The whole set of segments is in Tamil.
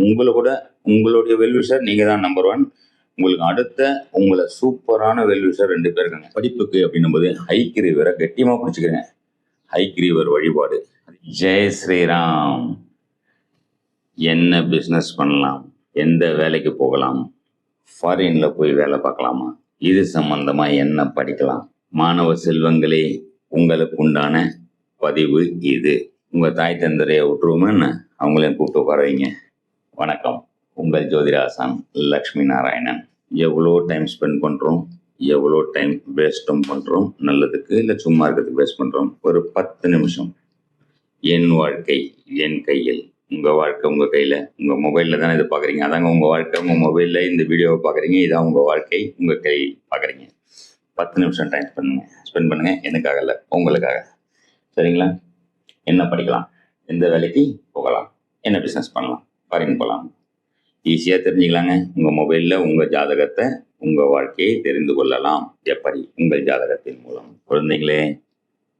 உங்களை கூட உங்களுடைய வெல்விஷர் நீங்கள் தான் நம்பர் ஒன் உங்களுக்கு அடுத்த உங்களை சூப்பரான வெல்விஷர் ரெண்டு பேர் இருக்காங்க படிப்புக்கு அப்படின்னும் போது ஹைக்கிரீவரை கெட்டியமா பிடிச்சிக்கிறேங்க ஹைக்கிரீவர் வழிபாடு. ஜெய் ஸ்ரீராம். என்ன பிஸ்னஸ் பண்ணலாம்? எந்த வேலைக்கு போகலாம்? ஃபாரின்ல போய் வேலை பார்க்கலாமா? இது சம்பந்தமா என்ன படிக்கலாம்? மாணவ செல்வங்களே உங்களுக்கு உண்டான பதிவு இது. உங்க தாய் தந்தரையை விட்டுருவோமே அவங்களையும் கூப்பிட்டு வரவீங்க வணக்கம். உங்கள் ஜோதிராசன் லக்ஷ்மி நாராயணன். எவ்வளோ டைம் ஸ்பெண்ட் பண்ணுறோம் எவ்வளோ டைம் வேஸ்ட்டும் பண்ணுறோம் நல்லதுக்கு இல்லை சும்மா இருக்கிறதுக்கு வேஸ்ட் பண்ணுறோம் ஒரு பத்து நிமிஷம். என் வாழ்க்கை என் கையில். உங்கள் வாழ்க்கை உங்கள் கையில். உங்கள் மொபைலில் தானே இது பார்க்குறீங்க? அதாங்க உங்கள் வாழ்க்கை. உங்கள் மொபைலில் இந்த வீடியோவை பார்க்குறீங்க. இதான் உங்கள் வாழ்க்கை. உங்கள் கை பார்க்குறீங்க. பத்து நிமிஷம் டைம் பண்ணுங்க. ஸ்பெண்ட் பண்ணுங்க. எனக்காக இல்லை உங்களுக்காக. சரிங்களா? என்ன படிக்கலாம்? எந்த வேலைக்கு போகலாம்? என்ன பிஸ்னஸ் பண்ணலாம்? ஃபாரின் போகலாம் ஈஸியாக தெரிஞ்சுக்கலாங்க. உங்கள் மொபைலில் உங்கள் ஜாதகத்தை உங்கள் வாழ்க்கையை தெரிந்து கொள்ளலாம். எப்படி? உங்கள் ஜாதகத்தின் மூலம். குழந்தைங்களே.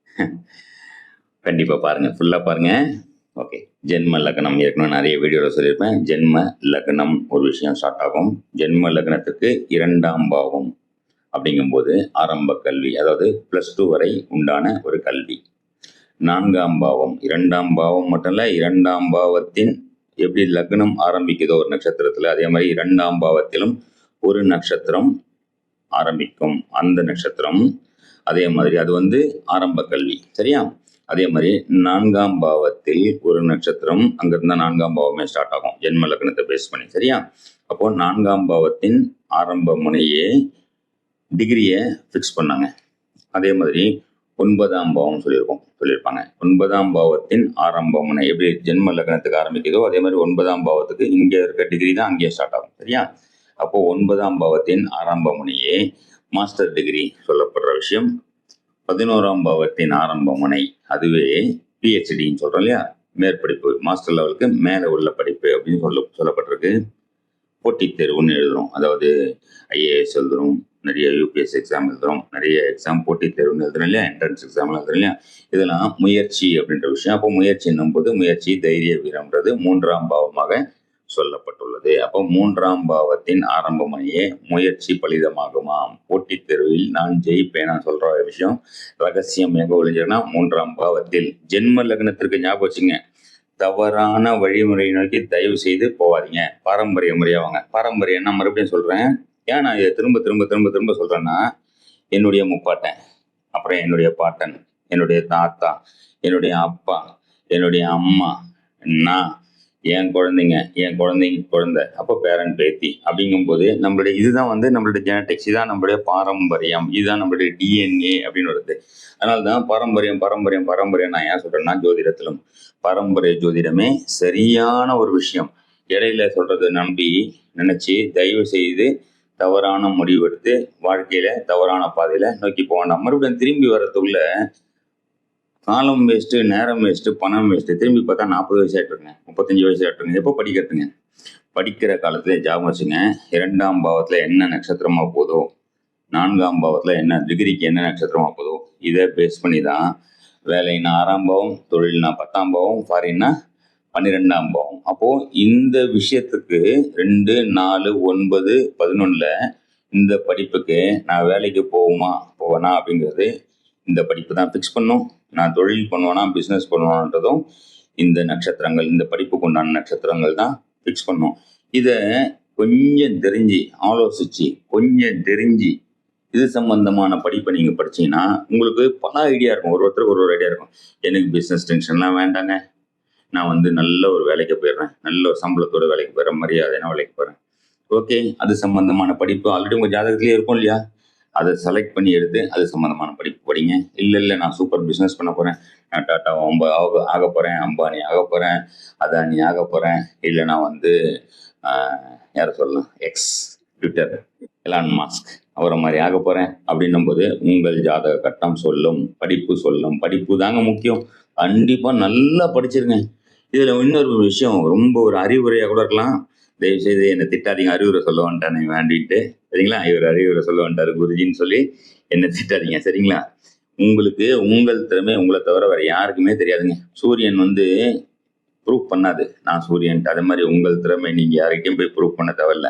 கண்டிப்பாக பாருங்கள் ஃபுல்லாக பாருங்கள் ஓகே ஜென்ம லக்னம். ஏற்கனவே நிறைய வீடியோவில் சொல்லியிருப்பேன். ஜென்ம லக்னம் ஒரு விஷயம் ஸ்டார்ட் ஆகும். ஜென்ம லக்னத்துக்கு இரண்டாம் பாவம் அப்படிங்கும்போது ஆரம்ப கல்வி அதாவது ப்ளஸ் டூ வரை உண்டான ஒரு கல்வி. நான்காம் பாவம். இரண்டாம் பாவம் மட்டும் இல்லை இரண்டாம் பாவத்தின் எப்படி லக்னம் ஆரம்பிக்குதோ ஒரு நட்சத்திரத்தில் அதே மாதிரி இரண்டாம் பாவத்திலும் ஒரு நட்சத்திரம் ஆரம்பிக்கும். அந்த நட்சத்திரம் அதே மாதிரி அது வந்து ஆரம்ப கல்வி சரியா? அதே மாதிரி நான்காம் பாவத்தில் ஒரு நட்சத்திரம் அங்கிருந்தா நான்காம் பாவமே ஸ்டார்ட் ஆகும். ஜென்ம லக்னத்தை பேஸ் பண்ணி சரியா? அப்போ நான்காம் பாவத்தின் ஆரம்ப முனையே டிகிரியை ஃபிக்ஸ் பண்ணாங்க. அதே மாதிரி ஒன்பதாம் பாவம் சொல்லியிருக்கோம் சொல்லியிருப்பாங்க. ஒன்பதாம் பாவத்தின் ஆரம்பம் எப்படி ஜென்ம லக்னத்துக்கு ஆரம்பிக்குதோ அதே மாதிரி ஒன்பதாம் பாவத்துக்கு இங்கே இருக்க டிகிரி தான் அங்கேயே ஸ்டார்ட் ஆகும் சரியா? அப்போ ஒன்பதாம் பாவத்தின் ஆரம்ப முனையே மாஸ்டர் டிகிரி சொல்லப்படுற விஷயம். பதினோராம் பாவத்தின் ஆரம்ப முனை அதுவே பிஹெச்டின்னு சொல்றோம் இல்லையா? மேற்படிப்பு மாஸ்டர் லெவலுக்கு மேலே உள்ள படிப்பு அப்படின்னு சொல்ல சொல்லப்பட்டிருக்கு. போட்டித் தேர்வுன்னு எழுதுறோம் அதாவது ஐஏஎஸ் எழுதுறோம். நிறைய யூபிஎஸ் எக்ஸாம் எழுதுறோம் நிறைய எக்ஸாம் போட்டித் தேர்வு எழுதுறோம் இல்லையா? என்ட்ரன்ஸ் எக்ஸாம் எழுதுறோம் இல்லையா? இதெல்லாம் முயற்சி அப்படின்ற விஷயம். அப்போ முயற்சி போது முயற்சி தைரிய வீரம்ன்றது மூன்றாம் பாவமாக சொல்லப்பட்டுள்ளது. அப்போ மூன்றாம் பாவத்தின் ஆரம்ப மணியே முயற்சி பலிதமாகுமாம். போட்டித் தேர்வில் நான் ஜெயிப்பேன் நான் சொல்ற விஷயம் ரகசியம் எங்க ஒழிஞ்சிருன்னா மூன்றாம் பாவத்தில். ஜென்ம லக்னத்திற்கு ஞாபகம் வச்சுங்க. தவறான வழிமுறையை நோக்கி தயவு செய்து போகாதீங்க. பாரம்பரிய முறையா வாங்க. பாரம்பரியம் மறுபடியும் சொல்றேன். ஏன் நான் இதை திரும்ப திரும்ப திரும்ப திரும்ப சொல்கிறேன்னா என்னுடைய முப்பாட்டன் அப்புறம் என்னுடைய பாட்டன் என்னுடைய தாத்தா என்னுடைய அப்பா என்னுடைய அம்மா நான் என் குழந்தைங்க என் குழந்தைங்க குழந்தை அப்போ பேரன் பேத்தி அப்படிங்கும்போது நம்மளுடைய இதுதான் வந்து நம்மளுடைய ஜெனட்டிக்ஸ் இதுதான் நம்மளுடைய பாரம்பரியம் இதுதான் நம்மளுடைய டிஎன்ஏ அப்படின்னு வருது. அதனால தான் பாரம்பரியம் பாரம்பரியம் பாரம்பரியம் நான் ஏன் சொல்கிறேன்னா ஜோதிடத்திலும். பாரம்பரிய ஜோதிடமே சரியான ஒரு விஷயம். இடையில சொல்றதை நம்பி நினைச்சு தயவு செய்து தவறான முடிவெடுத்து வாழ்க்கையில தவறான பாதையில நோக்கி போகணும் மறுபடியும் திரும்பி வரத்துக்குள்ள காலம் வேஸ்ட்டு நேரம் வேஸ்ட்டு பணம் வேஸ்ட்டு திரும்பி பார்த்தா நாற்பது வயசு ஆகிட்டுருங்க முப்பத்தஞ்சு வயசு ஆகிட்டுருங்க எப்போ படிக்கிறதுங்க? படிக்கிற காலத்தில் ஜாபம் வச்சுங்க. இரண்டாம் பாவத்தில் என்ன நட்சத்திரமாக போதோ நான்காம் பாவத்தில் என்ன டிகிரிக்கு என்ன நட்சத்திரமாக போதோ இதை பேஸ் பண்ணி தான் வேலைன்னா ஆறாம் பாவம் தொழில்னா பத்தாம் பாவம் ஃபாரின்னா பன்னிரெண்டாம் பாவம் அப்போது இந்த விஷயத்துக்கு ரெண்டு நாலு ஒன்பது பதினொன்றில் இந்த படிப்புக்கு நான் வேலைக்கு போகுமா போவேனா அப்படிங்கிறது இந்த படிப்பு தான் ஃபிக்ஸ் பண்ணும். நான் தொழில் பண்ணுவேனா பிஸ்னஸ் பண்ணுவான்றதும் இந்த நட்சத்திரங்கள் இந்த படிப்புக்கு உண்டான நட்சத்திரங்கள் தான் ஃபிக்ஸ் பண்ணும். இதை கொஞ்சம் தெரிஞ்சு ஆலோசித்து கொஞ்சம் தெரிஞ்சு இது சம்பந்தமான படிப்பை நீங்கள் படிச்சீங்கன்னா உங்களுக்கு பல ஐடியா இருக்கும். ஒரு ஒருத்தருக்கு ஒரு ஒரு ஐடியா இருக்கும். எனக்கு பிஸ்னஸ் டென்ஷன்லாம் வேண்டாங்க. நான் வந்து நல்ல ஒரு வேலைக்கு போயிடுறேன். நல்ல ஒரு சம்பளத்தோட வேலைக்கு போயிடுறேன். மரியாதையான வேலைக்கு போகிறேன் ஓகே அது சம்பந்தமான படிப்பு. ஆல்ரெடி உங்கள் ஜாதகத்திலே இருக்கும் இல்லையா? அதை செலக்ட் பண்ணி எடுத்து அது சம்மந்தமான படிப்பு படிங்க. இல்லை இல்லை நான் சூப்பர் பிஸ்னஸ் பண்ண போகிறேன் நான் டாட்டா அம்ப ஆக ஆக போகிறேன் அம்பானி ஆக போகிறேன் அதானி ஆக போகிறேன் இல்லை நான் வந்து யாரை சொல்லலாம்? எக்ஸ் ட்விட்டர் எலான் மாஸ்க் அவரை மாதிரி ஆக போகிறேன் அப்படின்னும் போது உங்கள் ஜாதக கட்டம் சொல்லும் படிப்பு சொல்லும். படிப்பு தாங்க முக்கியம். கண்டிப்பாக நல்லா படிச்சிருங்க. இதில் இன்னொரு விஷயம் ரொம்ப ஒரு அறிவுரையாக கூட இருக்கலாம். தயவு செய்து என்னை திட்டாதீங்க அறிவுரை சொல்ல வந்துட்டானே வேண்டிட்டு சரிங்களா? இவர் அறிவுரை சொல்ல வந்துட்டாரு குருஜின்னு சொல்லி என்னை திட்டாதீங்க சரிங்களா? உங்களுக்கு உங்கள் திறமை உங்களை தவிர வேறு யாருக்குமே தெரியாதுங்க. சூரியன் வந்து ப்ரூவ் பண்ணாது. நான் சூரியன்ட்டு. அதே மாதிரி உங்கள் திறமை நீங்கள் யாருக்கும் போய் ப்ரூவ் பண்ண தேவையில்ல.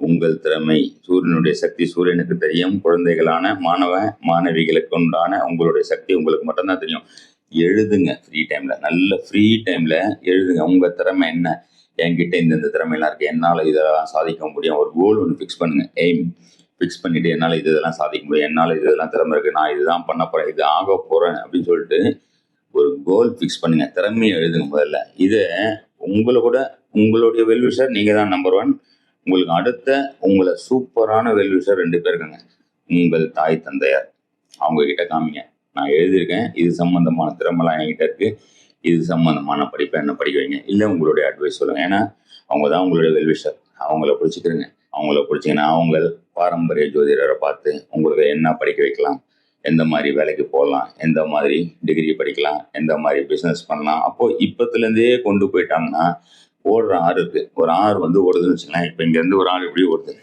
உங்கள் திறமை சூரியனுடைய சக்தி சூரியனுக்கு தெரியும். குழந்தைகளான மாணவ மாணவிகளுக்கு உண்டான உங்களுடைய சக்தி உங்களுக்கு மட்டும்தான் தெரியும். எழுதுங்க ஃப்ரீ டைமில் நல்ல ஃப்ரீ டைமில் எழுதுங்க. உங்கள் திறமை என்ன? என்கிட்ட இந்தந்த திறமையெல்லாம் இருக்குது என்னால் இதெல்லாம் சாதிக்க முடியும். ஒரு கோல் ஒன்று ஃபிக்ஸ் பண்ணுங்கள் எய்ம் ஃபிக்ஸ் பண்ணிவிட்டு என்னால் இது இதெல்லாம் சாதிக்க முடியும். என்னால் இது இதெல்லாம் திறமை இருக்குது நான் இதுதான் பண்ண போகிறேன் இது ஆக போகிறேன் அப்படின்னு சொல்லிட்டு ஒரு கோல் ஃபிக்ஸ் பண்ணுங்கள் திறமையை எழுதுங்க முதல்ல. இதை உங்களை கூட உங்களுடைய வெல்விஷர் நீங்கள் தான் நம்பர் ஒன் உங்களுக்கு அடுத்த உங்களை சூப்பரான வெல்விஷர் ரெண்டு பேர் இருக்காங்க. உங்கள் தாய் தந்தையார். அவங்க கிட்ட காமிங்க. நான் எழுதியிருக்கேன். இது சம்மந்தமான திறமெல்லாம் என்கிட்ட இருக்கு. இது சம்மந்தமான படிப்பை என்ன படிக்க வைங்க. இல்லை உங்களுடைய அட்வைஸ் சொல்லுங்க. ஏன்னா அவங்க தான் உங்களுடைய வெல்விஷர். அவங்கள பிடிச்சிக்கிறங்க அவங்கள பிடிச்சிங்கன்னா அவங்க பாரம்பரிய ஜோதிடரை பார்த்து உங்களுக்கு என்ன படிக்க வைக்கலாம்? எந்த மாதிரி வேலைக்கு போகலாம்? எந்த மாதிரி டிகிரி படிக்கலாம்? எந்த மாதிரி பிஸ்னஸ் பண்ணலாம்? அப்போது இப்போத்துலேருந்தே கொண்டு போயிட்டாங்கன்னா ஓடுற ஆறு இருக்குது ஒரு ஆறு வந்து ஓடுதுன்னு வச்சுக்கலாம் இப்போ இங்கேருந்து ஒரு ஆறு இப்படி ஓடுது.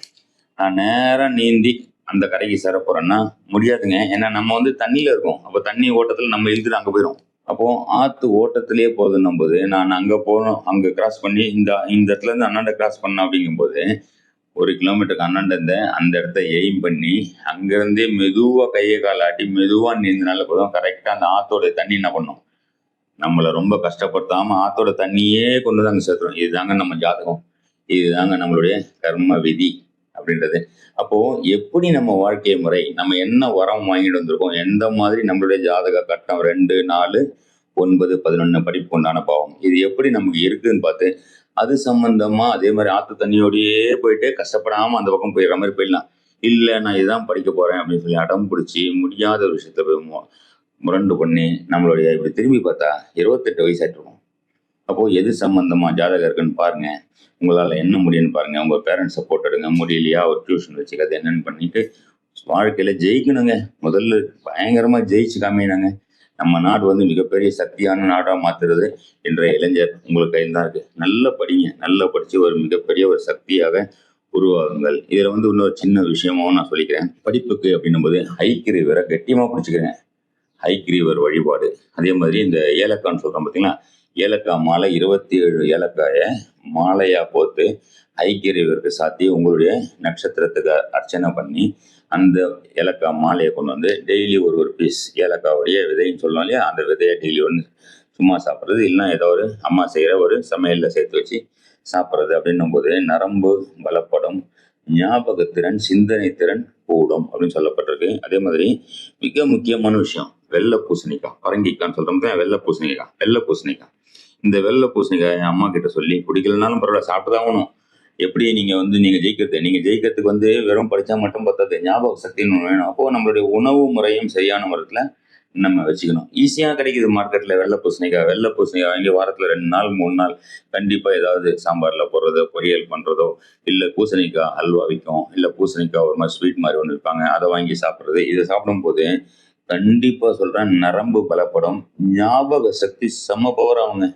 நான் நேராக நீந்தி அந்த கரைக்கு சேர போகிறோன்னா முடியாதுங்க. ஏன்னா நம்ம வந்து தண்ணியில் இருக்கோம். அப்போ தண்ணி ஓட்டத்தில் நம்ம இழுத்துட்டு அங்கே போயிடும் அப்போ ஆற்று ஓட்டத்திலே போதுன்னும் போது நான் அங்கே போகணும் அங்கே கிராஸ் பண்ணி இந்த இந்த இடத்துலேருந்து அண்ணாண்ட கிராஸ் பண்ணேன் அப்படிங்கும்போது ஒரு கிலோமீட்டருக்கு அண்ணாண்ட இருந்த அந்த இடத்த எய்ம் பண்ணி அங்கேருந்தே மெதுவாக கையை காலாட்டி மெதுவாக நீந்தினால போதும் கரெக்டாக அந்த ஆத்தோட தண்ணி என்ன பண்ணும்? நம்மளை ரொம்ப கஷ்டப்படுத்தாமல் ஆத்தோட தண்ணியே கொண்டு வந்து அங்கே சேர்த்துரும். இதுதாங்க நம்ம ஜாதகம். இதுதாங்க நம்மளுடைய கர்ம விதி. அப்படின்றது. அப்போ எப்படி நம்ம வாழ்க்கை முறை நம்ம என்ன வரம் வாங்கிட்டு வந்திருக்கோம் எந்த மாதிரி நம்மளுடைய ஜாதக கட்டம் ரெண்டு நாலு ஒன்பது பதினொன்று படிப்பு உண்டான பாவம் இது எப்படி நமக்கு இருக்குதுன்னு பார்த்து அது சம்பந்தமா அதே மாதிரி ஆத்து தண்ணியோடையே போயிட்டு கஷ்டப்படாம அந்த பக்கம் போயிடுற மாதிரி போயிடலாம். இல்லை நான் இதுதான் படிக்க போறேன் அப்படின்னு சொல்லி அடம் பிடிச்சி முடியாத ஒரு விஷயத்த போய் மு- முரண்டு பண்ணி நம்மளுடைய இப்படி திரும்பி பார்த்தா இருபத்தெட்டு வயசாயிட்டிருக்கும் அப்போ எது சம்பந்தமா ஜாதகம் இருக்குன்னு பாருங்க. உங்களால என்ன முடியும்னு பாருங்க. உங்க பேரண்ட்ஸ் சப்போர்ட் எடுங்க. முடியலையா? ஒரு டியூஷன் வச்சுக்கிறது என்னன்னு பண்ணிட்டு வாழ்க்கையில ஜெயிக்கணுங்க. முதல்ல பயங்கரமா ஜெயிச்சு காமினாங்க நம்ம நாடு வந்து மிகப்பெரிய சக்தியான நாடா மாத்துறது இன்றைய இளைஞர் உங்களுக்கு கையில் தான் இருக்கு. நல்லா படிங்க. நல்லா படிச்சு ஒரு மிகப்பெரிய ஒரு சக்தியாக உருவாகுங்கள். இதுல வந்து இன்னொரு சின்ன விஷயமாவும் நான் சொல்லிக்கிறேன். படிப்புக்கு அப்படின்னும் போது ஹைக்கிரிவரை கெட்டியமா பிடிச்சிக்கிறேன் ஹைக்கிரீவர் வழிபாடு. அதே மாதிரி இந்த ஏலக்கான்னு சொல்றேன் பார்த்தீங்களா ஏலக்காய் மாலை இருபத்தி ஏழு ஏலக்காயை மாலையாக போட்டு ஐக்கியரிவருக்கு சாத்தி உங்களுடைய நட்சத்திரத்துக்கு அர்ச்சனை பண்ணி அந்த ஏலக்காய் மாலையை கொண்டு வந்து டெய்லி ஒரு ஒரு பீஸ் ஏலக்காவுடைய விதைன்னு சொல்லலாம் இல்லையா? அந்த விதையை டெய்லி ஒன்று சும்மா சாப்பிட்றது இல்லைன்னா ஏதோ ஒரு அம்மா செய்கிற ஒரு சமையலில் சேர்த்து வச்சு சாப்பிட்றது அப்படின்னும் போது நரம்பு பலப்படும் ஞாபகத்திறன் சிந்தனை திறன் கூடும் அப்படின்னு சொல்லப்பட்டிருக்கு. அதே மாதிரி மிக முக்கியமான விஷயம் வெள்ளை பூசணிக்காய் பரங்கிக்கான்னு சொல்கிறோம் தான் வெள்ளை பூசணிக்காய் வெள்ளை பூசணிக்காய். இந்த வெள்ளை பூசணிக்காய் என் அம்மா கிட்ட சொல்லி பிடிக்கலனாலும் பரவாயில்ல சாப்பிட்டு தான் ஆகணும். எப்படி நீங்கள் வந்து நீங்கள் ஜெயிக்கிறது? நீங்கள் ஜெயிக்கிறதுக்கு வந்து வெறும் படித்தா மட்டும் பத்தாது. ஞாபக சக்தின்னு ஒன்று வேணும். அப்போ நம்மளுடைய உணவு முறையும் சரியான முறையில் நம்ம வச்சுக்கணும். ஈஸியாக கிடைக்குது மார்க்கெட்டில் வெள்ளை பூசணிக்காய். வெள்ளை பூசணிக்காய் வாங்கி வாரத்தில் ரெண்டு நாள் மூணு நாள் கண்டிப்பாக ஏதாவது சாம்பாரில் போடுறதோ பொரியல் பண்ணுறதோ இல்லை பூசணிக்காய் அல்வா விற்கும் இல்லை பூசணிக்காய் ஒரு மாதிரி ஸ்வீட் மாதிரி ஒன்று விற்பாங்க. அதை வாங்கி சாப்பிட்றது. இதை சாப்பிடும்போது கண்டிப்பாக சொல்கிறேன் நரம்பு பலப்படும். ஞாபக சக்தி செம்ம பவர் ஆகுங்க.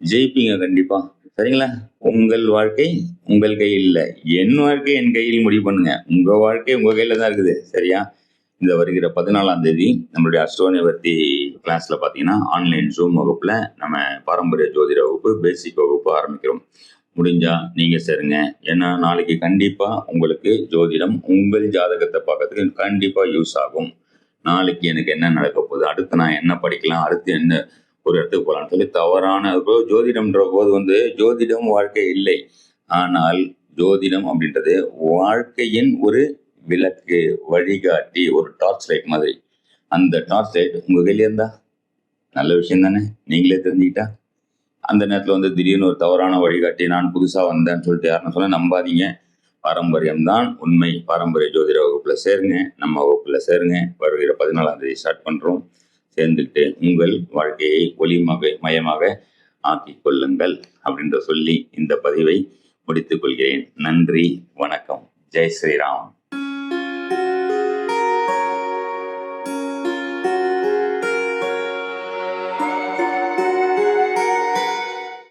ஜெயிப்பீங்க கண்டிப்பா. சரிங்களா? உங்கள் வாழ்க்கை உங்கள் கையில் இல்லை. என் வாழ்க்கை என் கையில் முடிவு பண்ணுங்க. உங்க வாழ்க்கை உங்க கையில தான் இருக்குது. சரியா? இந்த வருகிற பதினாலாம் தேதி நம்மளுடைய அஸ்ட்ரோனிவர்த்தி கிளாஸ்ல பாத்தீங்கன்னா ஆன்லைன் ஜூம் வகுப்புல நம்ம பாரம்பரிய ஜோதிட வகுப்பு பேசிக் வகுப்பு ஆரம்பிக்கிறோம். முடிஞ்சா நீங்க சேருங்க. ஏன்னா நாளைக்கு கண்டிப்பா உங்களுக்கு ஜோதிடம் உங்கள் ஜாதகத்தை பார்க்கறதுக்கு கண்டிப்பா யூஸ் ஆகும். நாளைக்கு எனக்கு என்ன நடக்க போகுது? அடுத்து நான் என்ன படிக்கலாம்? அடுத்து என்ன ஒரு இடத்துக்கு போகலாம்னு சொல்லி தவறான இப்போ ஜோதிடம்ன்ற போது வந்து ஜோதிடம் வாழ்க்கை இல்லை. ஆனால் ஜோதிடம் அப்படின்றது வாழ்க்கையின் ஒரு விளக்கு வழிகாட்டி ஒரு டார்ச் லைட் மாதிரி. அந்த டார்ச் லைட் உங்க கையில இருந்தா? நல்ல விஷயம் தானே? நீங்களே தெரிஞ்சுக்கிட்டா? அந்த நேரத்தில் வந்து திடீர்னு ஒரு தவறான வழிகாட்டி நான் புதுசாக வந்தேன்னு சொல்லிட்டு யாருன்னு சொல்ல நம்பாதீங்க. பாரம்பரியம் தான் உண்மை. பாரம்பரிய ஜோதிட வகுப்பில் சேருங்க. நம்ம வகுப்பில் சேருங்க. வருகிற பதினாலாம் தேதி ஸ்டார்ட் பண்ணுறோம் சேர்ந்துக்கிட்டு உங்கள் வாழ்க்கையை ஒளிமக மயமாக ஆக்கிக் கொள்ளுங்கள் அப்படின்ற சொல்லி இந்த பதிவை முடித்துக் கொள்கிறேன். நன்றி வணக்கம். ஜெய் ஸ்ரீராம்.